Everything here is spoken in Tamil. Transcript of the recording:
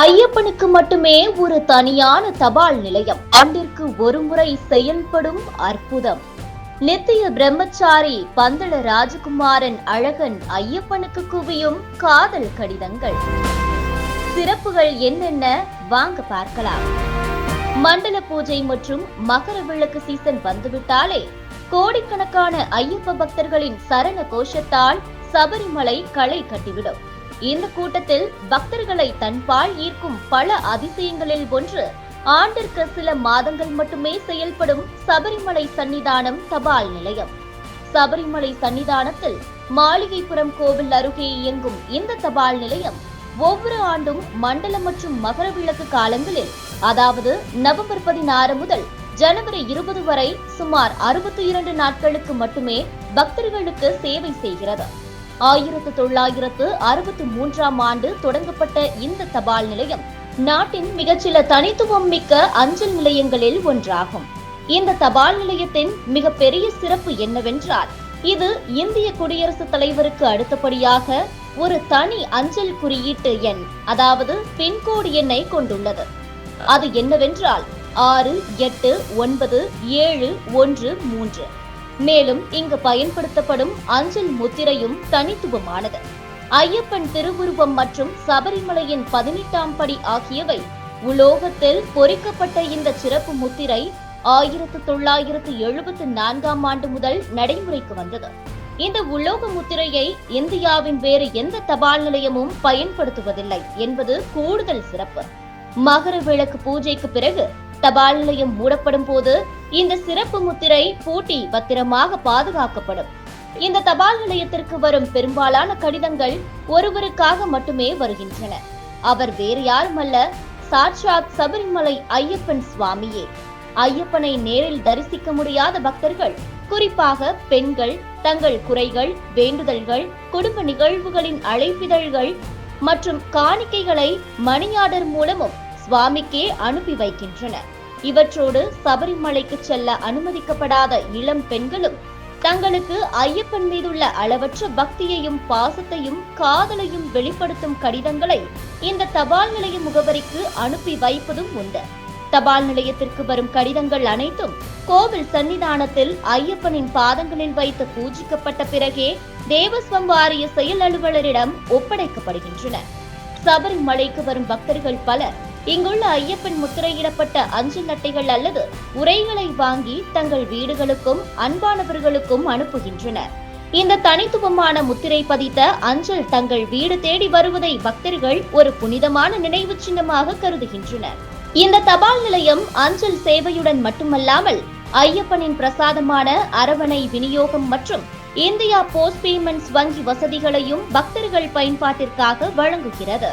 ஐயப்பனுக்கு மட்டுமே ஒரு தனியான தபால் நிலையம். ஆண்டிற்கு ஒருமுறை செயல்படும் அற்புதம். நித்திய பிரம்மச்சாரி பந்தள ராஜகுமாரன் அழகன் ஐயப்பனுக்கு குவியும் காதல் கடிதங்கள். சிறப்புகள் என்னென்ன? வாங்க பார்க்கலாம். மண்டல பூஜை மற்றும் மகர விளக்கு சீசன் வந்துவிட்டாலே கோடிக்கணக்கான ஐயப்ப பக்தர்களின் சரண கோஷத்தால் சபரிமலை களை கட்டிவிடும். இந்த கூட்டத்தில் பக்தர்களை தன்பால் ஈர்க்கும் பல அதிசயங்களில் ஒன்று ஆண்டிற்கு சில மாதங்கள் மட்டுமே செயல்படும் சபரிமலை சன்னிதானம் தபால் நிலையம். சபரிமலை சன்னிதானத்தில் மாளிகைப்புறம் கோவில் அருகே இயங்கும் இந்த தபால் நிலையம் ஒவ்வொரு ஆண்டும் மண்டலம் மற்றும் மகர விளக்கு காலங்களில் அதாவது நவம்பர் பதினாறு முதல் ஜனவரி இருபது வரை சுமார் அறுபத்தி இரண்டு நாட்களுக்கு மட்டுமே பக்தர்களுக்கு சேவை செய்கிறது. ஆயிரத்து தொள்ளாயிரத்து அறுபத்தி மூன்றாம் ஆண்டு தொடங்கப்பட்ட இந்த தபால் நிலையம் நாட்டின் மிகச்சில தனித்துவம் மிக்க அஞ்சல் நிலையங்களில் ஒன்றாகும். இந்த தபால் நிலையத்தின் மிகப்பெரிய சிறப்பு என்னவென்றால் இது இந்திய குடியரசுத் தலைவருக்கு அடுத்தபடியாக ஒரு தனி அஞ்சல் குறியீட்டு எண் அதாவது பின்கோடு எண்ணை கொண்டுள்ளது. அது என்னவென்றால் ஆறு எட்டு ஒன்பது ஏழு ஒன்று மூன்று. மேலும் இங்கு பயன்படுத்தப்படும் அஞ்சல் முத்திரையும் தனித்துவமானது. ஐயப்பன் திருவுருவம் மற்றும் சபரிமலையின் பதினெட்டாம் படி ஆகியவை உலோகத்தில் பொறிக்கப்பட்ட இந்த சிறப்பு முத்திரை ஆயிரத்து தொள்ளாயிரத்து எழுபத்து நான்காம் ஆண்டு முதல் நடைமுறைக்கு வந்தது. இந்த உலோக முத்திரையை இந்தியாவின் வேறு எந்த தபால் நிலையமும் பயன்படுத்துவதில்லை என்பது கூடுதல் சிறப்பு. மகர விளக்கு பூஜைக்கு பிறகு தபால் நிலையம் மூடப்படும் போது இந்த சிறப்பு முத்திரை பூட்டி பத்திரமாக பாதுகாக்கப்படும். இந்த தபால் நிலையத்திற்கு வரும் பெரும்பாலான கடிதங்கள் ஒருவருக்காக மட்டுமே வருகின்றன. அவர் வேறு யாருமல்ல சாட்சாத் சபரிமலை ஐயப்பன் சுவாமியே. ஐயப்பனை நேரில் தரிசிக்க முடியாத பக்தர்கள் குறிப்பாக பெண்கள் தங்கள் குறைகள் வேண்டுதல்கள் குடும்ப நிகழ்வுகளின் அழைப்பிதழ்கள் மற்றும் காணிக்கைகளை மணி ஆர்டர் மூலமும் சுவாமிக்கே அனுப்பி வைக்கின்றனர். இவற்றோடு சபரிமலைக்கு செல்ல அனுமதிக்கப்படாத இளம் பெண்களும் தங்களுக்கு ஐயப்பன் மீதுள்ள அளவற்ற பக்தியையும் பாசத்தையும் காதலையும் வெளிப்படுத்தும் கடிதங்களை இந்த தபால் நிலைய முகவரிக்கு அனுப்பி வைப்பதும் உண்டு. தபால் நிலையத்திற்கு வரும் கடிதங்கள் அனைத்தும் கோவில் சன்னிதானத்தில் ஐயப்பனின் பாதங்களில் வைத்து பூஜிக்கப்பட்ட பிறகே தேவஸ்வம் வாரிய செயல் அலுவலரிடம் ஒப்படைக்கப்படுகின்றன. சபரிமலைக்கு வரும் பக்தர்கள் பலர் இங்குள்ள ஐயப்பன் முத்திரையிடப்பட்ட அஞ்சல் அட்டைகள் அல்லது உரைகளை வாங்கி தங்கள் வீடுகளுக்கும் அன்பானவர்களுக்கும் அனுப்புகின்றனர் இந்த தனித்துவமான முத்திரை பதித்த அஞ்சல் தங்கள் வீடு தேடி வருவதை பக்தர்கள் ஒரு புனிதமான நினைவு சின்னமாக கருதுகின்றனர். இந்த தபால் நிலையம் அஞ்சல் சேவையுடன் மட்டுமல்லாமல் ஐயப்பனின் பிரசாதமான அரவணை விநியோகம் மற்றும் இந்தியா போஸ்ட் பேமெண்ட்ஸ் வங்கி வசதிகளையும் பக்தர்கள் பயன்பாட்டிற்காக வழங்குகிறது.